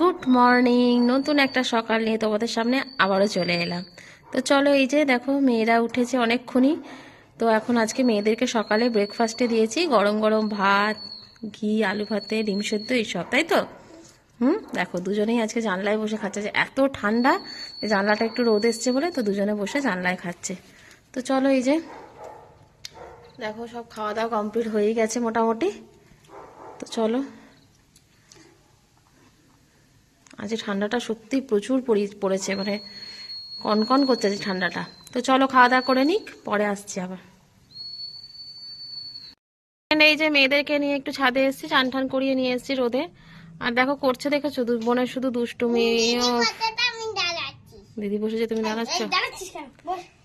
Good morning নতুন একটা সকাল নিয়ে তোমাদের সামনে আবারও চলে এলাম। তো চলো এই যে দেখো, মেয়েরা উঠেছে অনেকক্ষণই। তো এখন আজকে মেয়েদেরকে সকালে ব্রেকফাস্টে দিয়েছি। গরম গরম ভাত, ঘি, আলু ভাতে, ডিম সেদ্ধ, এইসব, তাই তো? হুম, দেখো দুজনেই আজকে জানলায় বসে খাচ্ছে। যে এত ঠান্ডা, যে জানলাটা একটু রোদ এসছে বলে তো দুজনে বসে জানলায় খাচ্ছে। তো চলো এই যে, দেখো সব খাওয়া দাওয়া কমপ্লিট হয়েই গেছে মোটামুটি। তো চলো আজ ঠান্ডাটা সত্যি প্রচুর পড়ি- পড়েছে মানে কনকন করছে যে ঠান্ডাটা। তো চলো খাওয়া দাওয়া করে নিক পরে আসছি আবার। এই যে মেয়েদেরকে নিয়ে একটু ছাদে এসেছি চান টান করিয়ে নিয়ে এসেছি রোদে। আর দেখো করছে দেখেছ বোনের শুধু দুষ্টুমি দিদি বসেছে তুমি দাঁড়াচ্ছ?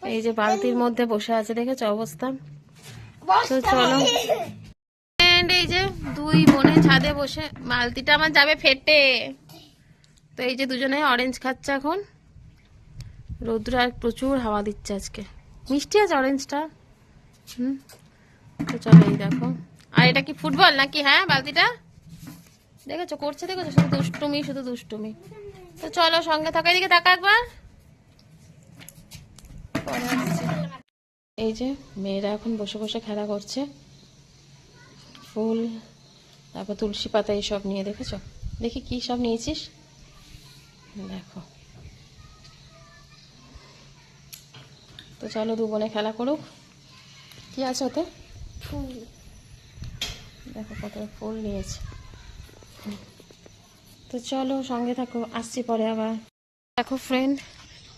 এই যে বালতির মধ্যে বসে আছে দেখেছ অবস্থা? তো চলো। এই যে দুই বোনে ছাদে বসে বালতিটা আমার যাবে ফেটে। তো এই যে দুজনে অরেঞ্জ খাচ্ছে এখন। রৌদ্র আর প্রচুর হাওয়া দিচ্ছে আজকে। মিষ্টি আছে অরেঞ্জটা হুম? তো চলো এই দেখো। আর এটা কি ফুটবল নাকি? হ্যাঁ বালতিটা? দেখেছ? করছে দেখেছ? শুধু দুষ্টুমি শুধু দুষ্টুমি। তো চলো সঙ্গে থাকা, এদিকে তাকা একবার। এই যে মেয়েরা এখন বসে বসে খেলা করছে। ফুল, তারপর তুলসী পাতা এইসব নিয়ে, দেখেছ? দেখি কি সব নিয়েছিস? দেখো। তো চলো দু বোনে খেলা করুক। কি আছে ওতে? ফুল। দেখো কত ফুল নিয়েছে। তো চলো সঙ্গে থাকো আসছি পরে আবার। দেখো ফ্রেন্ড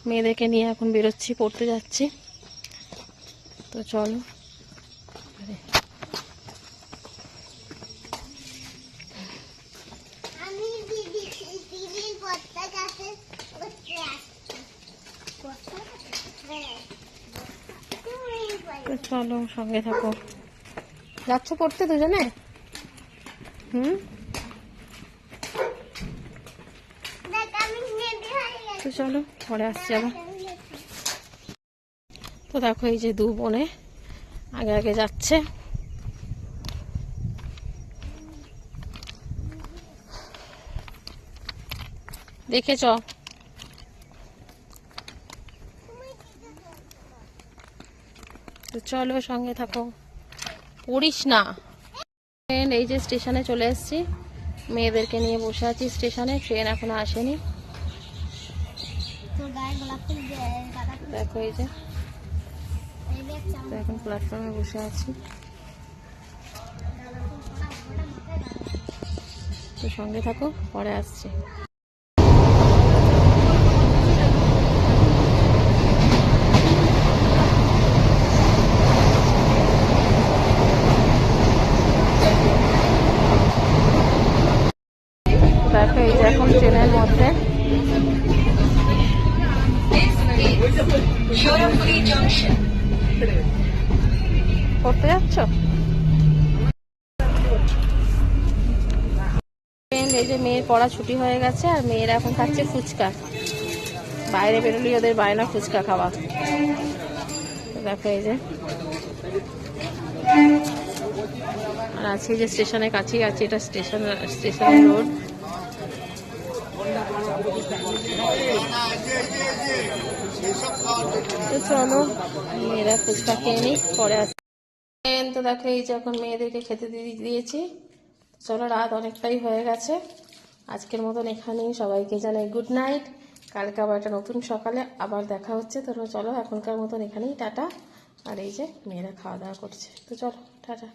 মেয়েদেরকে নিয়ে এখন বেরোচ্ছি পড়তে যাচ্ছি। তো চলো আরে আমি দিদি দিদির পত্তা গাছে করতে আসছি পত্তা হ্যাঁ তুমি তো চলো, সঙ্গে থাকো। যাচ্ছ পড়তে দুজনে? হুম? তো চলো, পরে আসছি আবার। তো দেখো, এই যে দু বোনে আগে আগে যাচ্ছে। দেখেছ? তো চলো সঙ্গে থাকো। পড়িস না। ট্রেন এই যে স্টেশনে চলে এসেছি। মেয়েদেরকে নিয়ে বসে আছি স্টেশনে ট্রেন এখনও আসেনি। তোর গায়ে গোলাপ ফুল দিয়ে দাদা দেখো এই যে। তো এখন প্ল্যাটফর্মে বসে আছি। তো সঙ্গে থাকো পরে আসছি দেখো এই যে এখন মধ্যে পড়তে যাচ্ছ? এই যে মেয়ের পড়া ছুটি হয়ে গেছে আর মেয়েরা এখন খাচ্ছে ফুচকা। বাইরে বেরোলি ওদের বায়না ফুচকা খাওয়া। দেখো এই যে। আর আছে যে স্টেশনের কাছেই আছে, এটা স্টেশন স্টেশনের রোড। তো চলো, মেয়েরা ফুচকা খেয়ে নিই পরে আসি। তো দেখো, এই যে এখন মেয়েদেরকে খেতে দিয়ে দিয়েছি। চলো, রাত অনেকটাই হয়ে গেছে। আজকের মতন এখানেই সবাইকে জানাই গুড নাইট কালকে আবার একটা নতুন সকালে আবার দেখা হচ্ছে। তো চলো, এখনকার মতন এখানেই টাটা। আর এই যে মেয়েরা খাওয়া দাওয়া করছে। তো চলো, টাটা।